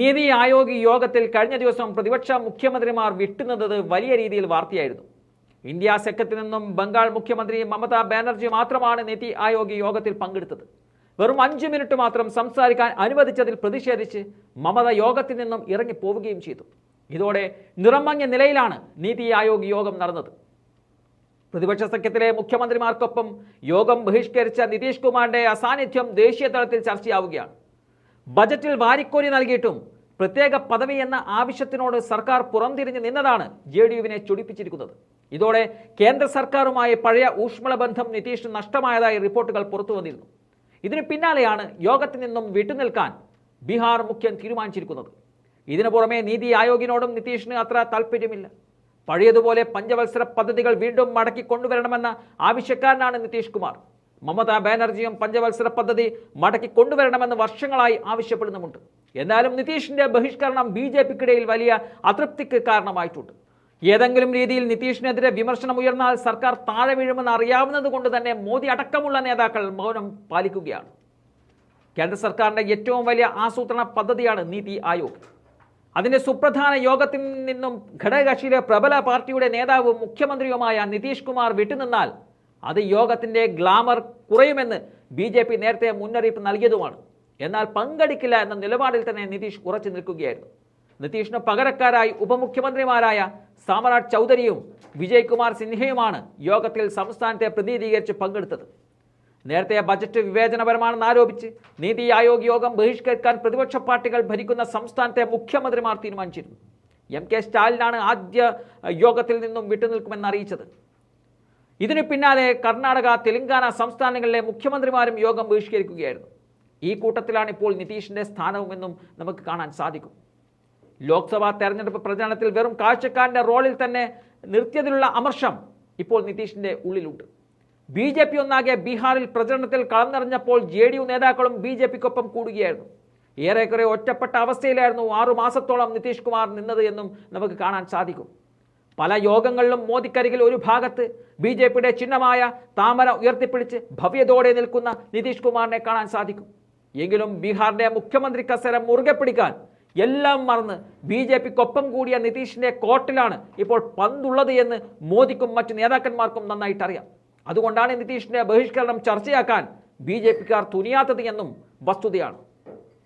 നീതി ആയോഗ് യോഗത്തിൽ കഴിഞ്ഞ ദിവസം പ്രതിപക്ഷ മുഖ്യമന്ത്രിമാർ വിട്ടുന്നത് വലിയ രീതിയിൽ വാർത്തയായിരുന്നു. ഇന്ത്യ സെക്കത്തിൽ നിന്നും ബംഗാൾ മുഖ്യമന്ത്രി മമതാ ബാനർജി മാത്രമാണ് നീതി ആയോഗ് യോഗത്തിൽ പങ്കെടുത്തത്. വെറും അഞ്ച് മിനിറ്റ് മാത്രം സംസാരിക്കാൻ അനുവദിച്ചതിൽ പ്രതിഷേധിച്ച് മമത യോഗത്തിൽ നിന്നും ഇറങ്ങിപ്പോവുകയും ചെയ്തു. ഇതോടെ നിറമങ്ങിയ നിലയിലാണ് നീതി ആയോഗ് യോഗം നടന്നത്. പ്രതിപക്ഷ സഖ്യത്തിലെ മുഖ്യമന്ത്രിമാർക്കൊപ്പം യോഗം ബഹിഷ്കരിച്ച നിതീഷ് കുമാറിന്റെ അസാന്നിധ്യം ദേശീയ തലത്തിൽ ചർച്ചയാവുകയാണ്. ബജറ്റിൽ വാരിക്കോരി നൽകിയിട്ടും പ്രത്യേക പദവി എന്ന ആവശ്യത്തിനോട് സർക്കാർ പുറംതിരിഞ്ഞ് നിന്നതാണ് ജെ ഡി യുവിനെ ചൊടിപ്പിച്ചിരിക്കുന്നത്. ഇതോടെ കേന്ദ്ര സർക്കാരുമായി പഴയ ഊഷ്മള ബന്ധം നിതീഷ് നഷ്ടമായതായി റിപ്പോർട്ടുകൾ പുറത്തു വന്നിരുന്നു. ഇതിന് പിന്നാലെയാണ് യോഗത്തിൽ നിന്നും വിട്ടുനിൽക്കാൻ ബീഹാർ മുഖ്യൻ തീരുമാനിച്ചിരിക്കുന്നത്. ഇതിനു പുറമെ നീതി ആയോഗിനോടും നിതീഷിന് അത്ര താല്പര്യമില്ല. പഴയതുപോലെ പഞ്ചവത്സര പദ്ധതികൾ വീണ്ടും മടക്കി കൊണ്ടുവരണമെന്ന ആവശ്യക്കാരനാണ് നിതീഷ് കുമാർ. മമതാ ബാനർജിയും പഞ്ചവത്സര പദ്ധതി മടക്കി കൊണ്ടുവരണമെന്ന് വർഷങ്ങളായി ആവശ്യപ്പെടുന്നുമുണ്ട്. എന്നാലും നിതീഷിന്റെ ബഹിഷ്കരണം ബി ജെ പിക്കിടയിൽ വലിയ അതൃപ്തിക്ക് കാരണമായിട്ടുണ്ട്. ഏതെങ്കിലും രീതിയിൽ നിതീഷിനെതിരെ വിമർശനം ഉയർന്നാൽ സർക്കാർ താഴെ വീഴുമെന്ന് അറിയാവുന്നത് കൊണ്ട് തന്നെ മോദി അടക്കമുള്ള നേതാക്കൾ മൗനം പാലിക്കുകയാണ്. കേന്ദ്ര സർക്കാരിന്റെ ഏറ്റവും വലിയ ആസൂത്രണ പദ്ധതിയാണ് നീതി ആയോഗ്. അതിന്റെ സുപ്രധാന യോഗത്തിൽ നിന്നും ഘടകകക്ഷിയിലെ പ്രബല പാർട്ടിയുടെ നേതാവും മുഖ്യമന്ത്രിയുമായ നിതീഷ് കുമാർ വിട്ടുനിന്നാൽ അത് യോഗത്തിന്റെ ഗ്ലാമർ കുറയുമെന്ന് ബി ജെ പി നേരത്തെ മുന്നറിയിപ്പ് നൽകിയതുമാണ്. എന്നാൽ പങ്കെടുക്കില്ല എന്ന നിലപാടിൽ തന്നെ നിതീഷ് ഉറച്ചു നിൽക്കുകയായിരുന്നു. നിതീഷിന് പകരക്കാരായി ഉപമുഖ്യമന്ത്രിമാരായ സാമ്രാട് ചൗധരിയും വിജയ്കുമാർ സിൻഹയുമാണ് യോഗത്തിൽ സംസ്ഥാനത്തെ പ്രതിനിധീകരിച്ച് പങ്കെടുത്തത്. നേരത്തെ ബജറ്റ് വിവേചനപരമാണെന്ന് ആരോപിച്ച് നീതി ആയോഗ് യോഗം ബഹിഷ്കരിക്കാൻ പ്രതിപക്ഷ പാർട്ടികൾ ഭരിക്കുന്ന സംസ്ഥാനത്തെ മുഖ്യമന്ത്രിമാർ തീരുമാനിച്ചിരുന്നു. എം കെ സ്റ്റാലിനാണ് ആദ്യ യോഗത്തിൽ നിന്നും വിട്ടുനിൽക്കുമെന്ന് അറിയിച്ചത്. ഇതിനു പിന്നാലെ കർണാടക തെലങ്കാന സംസ്ഥാനങ്ങളിലെ മുഖ്യമന്ത്രിമാരും യോഗം ബഹിഷ്കരിക്കുകയായിരുന്നു. ഈ കൂട്ടത്തിലാണ് ഇപ്പോൾ നിതീഷിന്റെ സ്ഥാനവുമെന്നും നമുക്ക് കാണാൻ സാധിക്കും. ലോക്സഭാ തെരഞ്ഞെടുപ്പ് പ്രചരണത്തിൽ വെറും കാഴ്ചക്കാരന്റെ റോളിൽ തന്നെ നിർത്തിയതിലുള്ള അമർഷം ഇപ്പോൾ നിതീഷിന്റെ ഉള്ളിലുണ്ട്. ബി ജെ പി ഒന്നാകെ ബീഹാറിൽ പ്രചരണത്തിൽ കളം നിറഞ്ഞപ്പോൾ ജെ ഡി യു നേതാക്കളും ബി ജെ പിക്കൊപ്പം കൂടുകയായിരുന്നു. ഏറെക്കുറെ ഒറ്റപ്പെട്ട അവസ്ഥയിലായിരുന്നു ആറു മാസത്തോളം നിതീഷ് കുമാർ നിന്നത് എന്നും നമുക്ക് കാണാൻ സാധിക്കും. പല യോഗങ്ങളിലും മോദിക്കരികിൽ ഒരു ഭാഗത്ത് ബി ജെ പിയുടെ ചിഹ്നമായ താമര ഉയർത്തിപ്പിടിച്ച് ഭവ്യതോടെ നിൽക്കുന്ന നിതീഷ് കുമാറിനെ കാണാൻ സാധിക്കും. എങ്കിലും ബീഹാറിന്റെ മുഖ്യമന്ത്രി കസേര മുറുകെ പിടിക്കാൻ എല്ലാം മറന്ന് ബി ജെ പിക്കൊപ്പം കൂടിയ നിതീഷിന്റെ കോർട്ടിലാണ് ഇപ്പോൾ പന്തുള്ളത് എന്ന് മോദിക്കും മറ്റു നേതാക്കന്മാർക്കും നന്നായിട്ട് അറിയാം അതുകൊണ്ടാണ് നിതീഷിന്റെ ബഹിഷ്കരണം ചർച്ചയാക്കാൻ ബി ജെ പിക്കാർ തുനിയാത്തത് എന്നും വസ്തുതയാണ്.